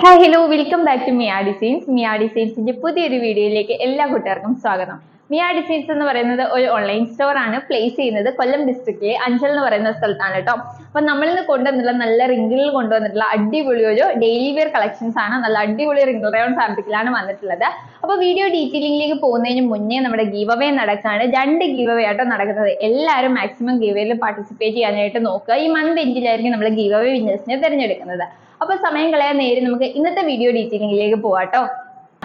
Hi hello welcome back to Mia designs Mia ഡിസൈൻസിന്റെ പുതിയൊരു വീഡിയോയിലേക്ക് എല്ലാ കൂട്ടുകാർക്കും സ്വാഗതം. മിയ ഡിസൈൻസ് എന്ന് പറയുന്നത് ഒരു ഓൺലൈൻ സ്റ്റോർ ആണ്. പ്ലേസ് ചെയ്യുന്നത് കൊല്ലം ഡിസ്ട്രിക്റ്റിലെ അഞ്ചൽ എന്ന് പറയുന്ന സ്ഥലത്താണ് കേട്ടോ അപ്പൊ നമ്മൾ ഇന്ന് കൊണ്ടുവന്നിട്ടുള്ള നല്ല റിംഗിളിൽ കൊണ്ടുവന്നിട്ടുള്ള അടിപൊളി ഒരു ഡെയിലി വെയർ കളക്ഷൻസ് ആണ്. നല്ല അടിപൊളി റിംഗിൾ റയോൺ ഫാബ്രിക്കിലാണ് വന്നിട്ടുള്ളത്. അപ്പൊ വീഡിയോ ഡീറ്റെയിലിംഗിലേക്ക് പോകുന്നതിന് മുന്നേ നമ്മുടെ ഗീവ് അവേ നടക്കാണ്. രണ്ട് ഗീവ് അവേ ആട്ടോ നടക്കുന്നത്. എല്ലാവരും മാക്സിമം ഗീവ് അവേയിൽ പാർട്ടിസിപ്പേറ്റ് ചെയ്യാനായിട്ട് നോക്കുക. ഈ മന്ത് എൻഡിലായിരിക്കും നമ്മൾ ഗീവ് അവേ വിന്നേഴ്സിനെ തിരഞ്ഞെടുക്കുന്നത്. അപ്പൊ സമയം കളയാൻ നേരെ നമുക്ക് ഇന്നത്തെ വീഡിയോ ഡീറ്റെയിലിംഗിലേക്ക് പോവാട്ടോ.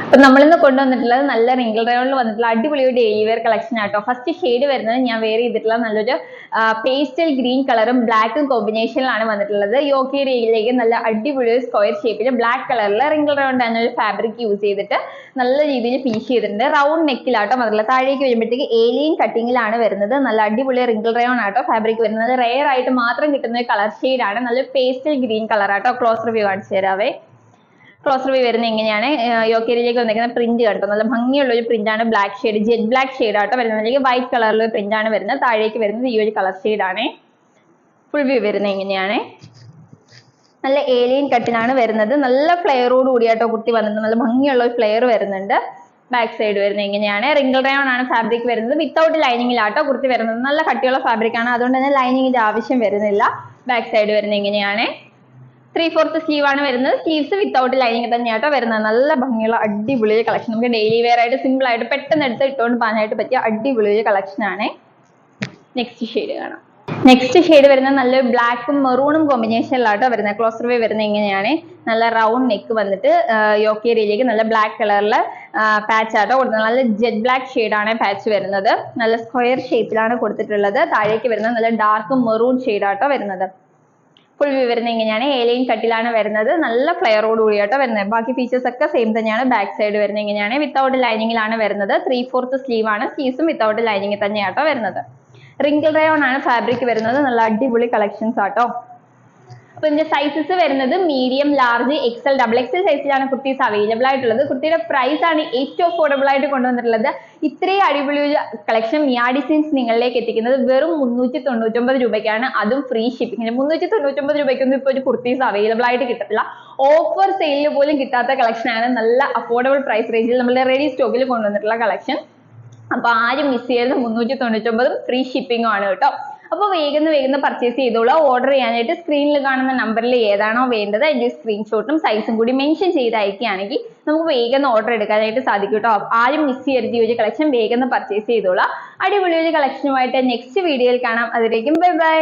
അപ്പൊ നമ്മളിന്ന് കൊണ്ടുവന്നിട്ടുള്ളത് നല്ല റിങ്കിൾ റയോണിൽ വന്നിട്ടുള്ള അടിപൊളി ഒരു ഡെയിലി വെയർ കളക്ഷൻ ആട്ടോ. ഫസ്റ്റ് ഷെയ്ഡ് വരുന്നത് ഞാൻ വെയർ ചെയ്തിട്ടുള്ള നല്ലൊരു പേസ്റ്റൽ ഗ്രീൻ കളറും ബ്ലാക്കും കോമ്പിനേഷനിലാണ് വന്നിട്ടുള്ളത്. യോക്കി ഏരിയയിലേക്ക് നല്ല അടിപൊളി ഒരു സ്ക്വയർ ഷേപ്പിൽ ബ്ലാക്ക് കളറിൽ റിങ്കിൾ എന്ന ഒരു ഫാബ്രിക് യൂസ് ചെയ്തിട്ട് നല്ല രീതിയിൽ പീസ് ചെയ്തിട്ടുണ്ട്. റൗണ്ട് നെക്കിലാട്ടോ മാത്രമല്ല താഴേക്ക് വരുമ്പോഴത്തേക്ക് ഏലിയൻ കട്ടിങ്ങിലാണ് വരുന്നത്. നല്ല അടിപൊളി റിങ്കിൾ റയോൺ ആട്ടോ ഫാബ്രിക് വരുന്നത്. റെയർ ആയിട്ട് മാത്രം കിട്ടുന്ന ഒരു കളർ ഷെയ്ഡാണ് നല്ല പേസ്റ്റൽ ഗ്രീൻ കളർ ആട്ടോ. ക്ലോസ് റിവ്യൂ കാണിച്ചു തരാവേ. ക്ലോസ് റിവ്യൂ വരുന്നത് എങ്ങനെയാണ് യോക്കേരിയിലേക്ക് വന്നിരിക്കുന്ന പ്രിന്റ് കണ്ടോ നല്ല ഭംഗിയുള്ള ഒരു പ്രിന്റ് ആണ്. Black shade jet black shade ആട്ടോ വരുന്നത്. അല്ലെങ്കിൽ വൈറ്റ് കളറിലുള്ള പ്രിന്റ് ആണ് വരുന്നത്. താഴേക്ക് വരുന്നത് ഈ ഒരു കളർ ഷെയ്ഡ് ആണ്. ഫുൾ വ്യൂ വരുന്നത് എങ്ങനെയാണ് നല്ല ഏലിയൻ കട്ടിലാണ് വരുന്നത്. നല്ല ഫ്ലെയറോട് കൂടിയാട്ടോ കുട്ടി വന്നിട്ട് നല്ല ഭംഗിയുള്ള ഒരു ഫ്ലെയർ വരുന്നുണ്ട്. ബാക്ക് സൈഡ് വരുന്നത് ഇങ്ങനെയാണ്. റിംഗിൾ റയോൺ ആണ് ഫാബ്രിക് വരുന്നത്. വിത്തൗട്ട് ലൈനിങ്ങിലാട്ടോ കുർത്തി വരുന്നത്. നല്ല കട്ടിയുള്ള ഫാബ്രിക് ആണ്. അതുകൊണ്ട് തന്നെ ലൈനിങ്ങിന്റെ ആവശ്യം വരുന്നില്ല. ബാക്ക് സൈഡ് വരുന്നത് ഇങ്ങനെയാണ്. ത്രീ ഫോർത്ത് സ്ലീവ് ആണ് വരുന്നത്. സ്ലീവ്സ് വിത്തൗട്ട് ലൈനിങ് തന്നെയാട്ടോ വരുന്നത്. നല്ല ഭംഗിയുള്ള അടിപൊളി കളക്ഷൻ നമുക്ക് ഡെയിലി വെയർ ആയിട്ട് സിമ്പിൾ ആയിട്ട് പെട്ടെന്ന് എടുത്ത് ഇട്ടുകൊണ്ട് പോകാനായിട്ട് പറ്റിയ അടിപൊളി കളക്ഷൻ ആണ്. നെക്സ്റ്റ് ഷെയ്ഡ് കാണാം. നെക്സ്റ്റ് ഷെയ്ഡ് വരുന്നത് നല്ല ബ്ലാക്കും മെറൂണും കോമ്പിനേഷനിലാട്ടോ വരുന്നത്. ക്ലോസർ വേ വരുന്നത് ഇങ്ങനെയാണ്. നല്ല റൗണ്ട് നെക്ക് വന്നിട്ട് യോക്കി ഏരിയയിലേക്ക് നല്ല ബ്ലാക്ക് കളറിലെ പാച്ച് ആട്ടോ കൊടുത്തത് നല്ല ജെറ്റ് ബ്ലാക്ക് ആണ് പാച്ച് വരുന്നത്. നല്ല സ്ക്വയർ ഷേപ്പിലാണ് കൊടുത്തിട്ടുള്ളത്. താഴേക്ക് വരുന്നത് നല്ല ഡാർക്ക് മെറൂൺ ആട്ടോ വരുന്നത്. ഫുൾ വരുന്നത് ഇങ്ങനെയാണ്. ഏലൈൻ കട്ടിലാണ് വരുന്നത്. നല്ല ഫ്ലെയറോട് കൂടിയാട്ടോ വരുന്നത്. ബാക്കി ഫീച്ചേഴ്സ് ഒക്കെ സെയിം തന്നെയാണ്. ബാക്ക് സൈഡ് വരുന്നത് ഇങ്ങനെയാണ്. വിത്തൗട്ട് ലൈനിങ്ങിലാണ് വരുന്നത്. ത്രീ ഫോർത്ത് സ്ലീവ് ആണ് സ്ലീവ്സും വിത്തൗട്ട് ലൈനിങ് തന്നെയാട്ടോ വരുന്നത്. റിങ്കിൾ റയോൺ ആണ് ഫാബ്രിക് വരുന്നത്. നല്ല അടിപൊളി കളക്ഷൻസ് ആട്ടോ. അപ്പൊ ഇതിന്റെ സൈസസ് വരുന്നത് medium large XL double XL സൈസിലാണ് കുർത്തീസ് അവൈലബിൾ ആയിട്ടുള്ളത്. കുർത്തിയുടെ പ്രൈസ് ആണ് ഏറ്റവും അഫോർഡബിൾ ആയിട്ട് കൊണ്ടുവന്നിട്ടുള്ളത്. ഇത്രയും അടിപൊളി കളക്ഷൻ മിയാ ഡിസൈൻസ് നിങ്ങളിലേക്ക് എത്തിക്കുന്നത് വെറും മുന്നൂറ്റി തൊണ്ണൂറ്റൊമ്പത് രൂപയ്ക്കാണ്. അതും ഫ്രീ ഷിപ്പിംഗ് മുന്നൂറ്റി തൊണ്ണൂറ്റൊമ്പത് രൂപയ്ക്കൊന്നും ഇപ്പോൾ ഒരു കുർത്തീസ് അവൈലബിൾ ആയിട്ട് കിട്ടത്തില്ല. ഓഫർ സെയിലിൽ പോലും കിട്ടാത്ത കളക്ഷൻ ആണ്. നല്ല അഫോർഡബിൾ പ്രൈസ് റേഞ്ചിൽ നമ്മൾ റെഡി സ്റ്റോക്കിൽ കൊണ്ടുവന്നിട്ടുള്ള കളക്ഷൻ അപ്പൊ ആരും മിസ് ചെയ്യരുത്. മുന്നൂറ്റി തൊണ്ണൂറ്റൊമ്പതും ഫ്രീ ഷിപ്പിംഗും ആണ് കേട്ടോ. അപ്പോൾ വേഗം വേഗം പർച്ചേസ് ചെയ്തോളൂ. ഓർഡർ ചെയ്യാനായിട്ട് സ്ക്രീനിൽ കാണുന്ന നമ്പറിൽ ഏതാണോ വേണ്ടത് അതിന്റെ സ്ക്രീൻഷോട്ടും സൈസും കൂടി മെൻഷൻ ചെയ്ത് അയക്കുകയാണെങ്കിൽ നമുക്ക് വേഗം ഓർഡർ എടുക്കാനായിട്ട് സാധിക്കും കേട്ടോ. ആരും മിസ് ചെയ്യരുത് ഈ ഒരു കളക്ഷൻ വേഗം പർച്ചേസ് ചെയ്തോളാം. അടിപൊളി ഒരു കളക്ഷനുമായിട്ട് നെക്സ്റ്റ് വീഡിയോയിൽ കാണാം. അതിലേക്കും ബൈ ബൈ